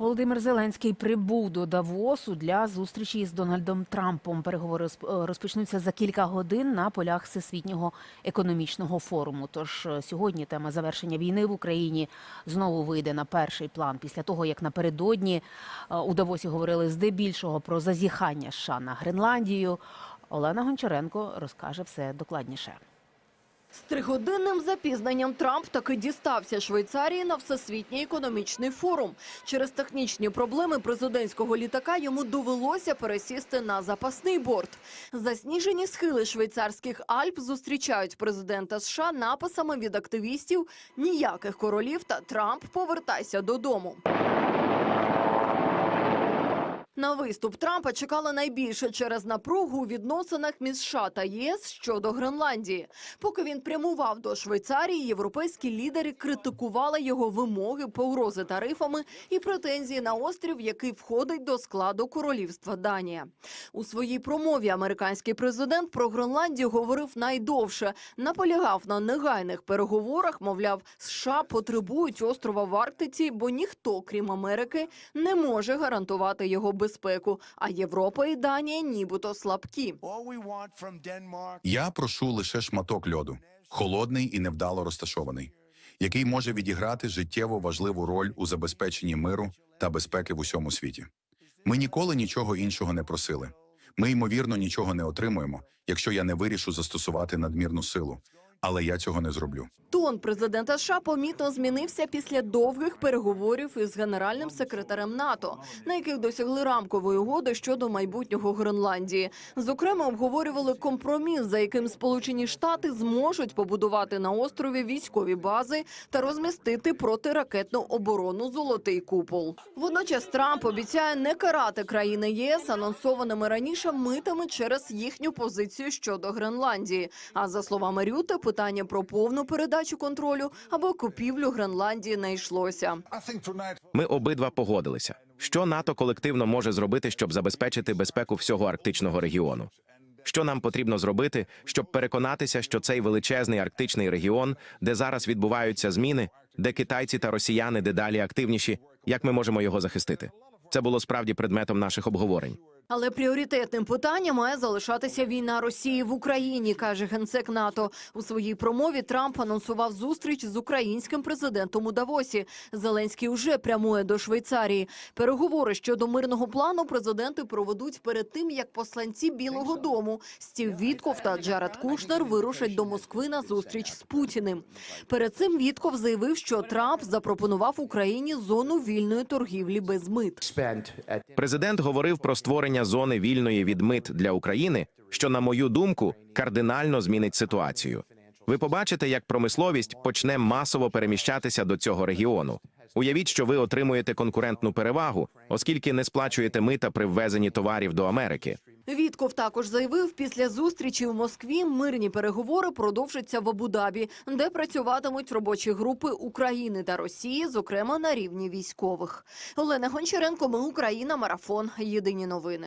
Володимир Зеленський прибув до Давосу для зустрічі з Дональдом Трампом. Переговори е, розпочнуться за кілька годин на полях всесвітнього економічного форуму. Тож е, сьогодні тема завершення війни в Україні знову вийде на перший план після того, як напередодні е, у Давосі говорили здебільшого про зазіхання США на Гренландію. Олена Гончаренко розкаже все докладніше. З тригодинним запізненням Трамп таки дістався Швейцарії на всесвітній економічний форум. Через технічні проблеми президентського літака йому довелося пересісти на запасний борт. Засніжені схили швейцарських Альп зустрічають президента США написами від активістів ніяких королів та Трамп повертайся додому. На виступ Трампа чекали найбільше через напругу у відносинах між США та ЄС щодо Гренландії. Поки він прямував до Швейцарії, європейські лідери критикували його вимоги, погрози тарифами і претензії на острів, який входить до складу королівства Данія. У своїй промові американський президент про Гренландію говорив найдовше, наполягав на негайних переговорах. Мовляв, США потребують острова в Арктиці, бо ніхто, крім Америки, не може гарантувати його безпеку. А Європа і Данія нібито слабкі. Я прошу лише шматок льоду, холодний і невдало розташований, який може відіграти життєво важливу роль у забезпеченні миру та безпеки в усьому світі. Ми ніколи нічого іншого не просили. Ми, ймовірно, нічого не отримуємо, якщо я не вирішу застосувати надмірну силу. Але я цього не зроблю. Тон президента США помітно змінився після довгих переговорів із генеральним секретарем НАТО, на яких досягли рамкової угоди щодо майбутнього Гренландії. Зокрема, обговорювали компроміс, за яким Сполучені Штати зможуть побудувати на острові військові бази та розмістити протиракетну оборону Золотий купол. Водночас Трамп обіцяє не карати країни ЄС анонсованими раніше митами через їхню позицію щодо Гренландії. А за словами Рюте, питання про повну передачу контролю або купівлю Гренландії не йшлося. Ми обидва погодилися, що НАТО колективно може зробити, щоб забезпечити безпеку всього арктичного регіону. Що нам потрібно зробити, щоб переконатися, що цей величезний арктичний регіон, де зараз відбуваються зміни, де китайці та росіяни дедалі активніші, як ми можемо його захистити? Це було справді предметом наших обговорень. Але пріоритетним питанням має залишатися війна Росії в Україні, каже генсек НАТО. У своїй промові Трамп анонсував зустріч з українським президентом у Давосі. Зеленський уже прямує до Швейцарії. Переговори щодо мирного плану президенти проведуть перед тим, як посланці Білого Дому Стів Вітков та Джаред Кушнер вирушать до Москви на зустріч з Путіним. Перед цим Вітков заявив, що Трамп запропонував Україні зону вільної торгівлі без мит. Президент говорив про створення зони вільної від мит для України, що, на мою думку, кардинально змінить ситуацію. Ви побачите, як промисловість почне масово переміщатися до цього регіону. Уявіть, що ви отримуєте конкурентну перевагу, оскільки не сплачуєте мита при ввезенні товарів до Америки. Вітков також заявив, після зустрічі в Москві мирні переговори продовжаться в Абу-Дабі, де працюватимуть робочі групи України та Росії, зокрема на рівні військових. Олена Гончаренко, ми Україна, марафон. Єдині новини.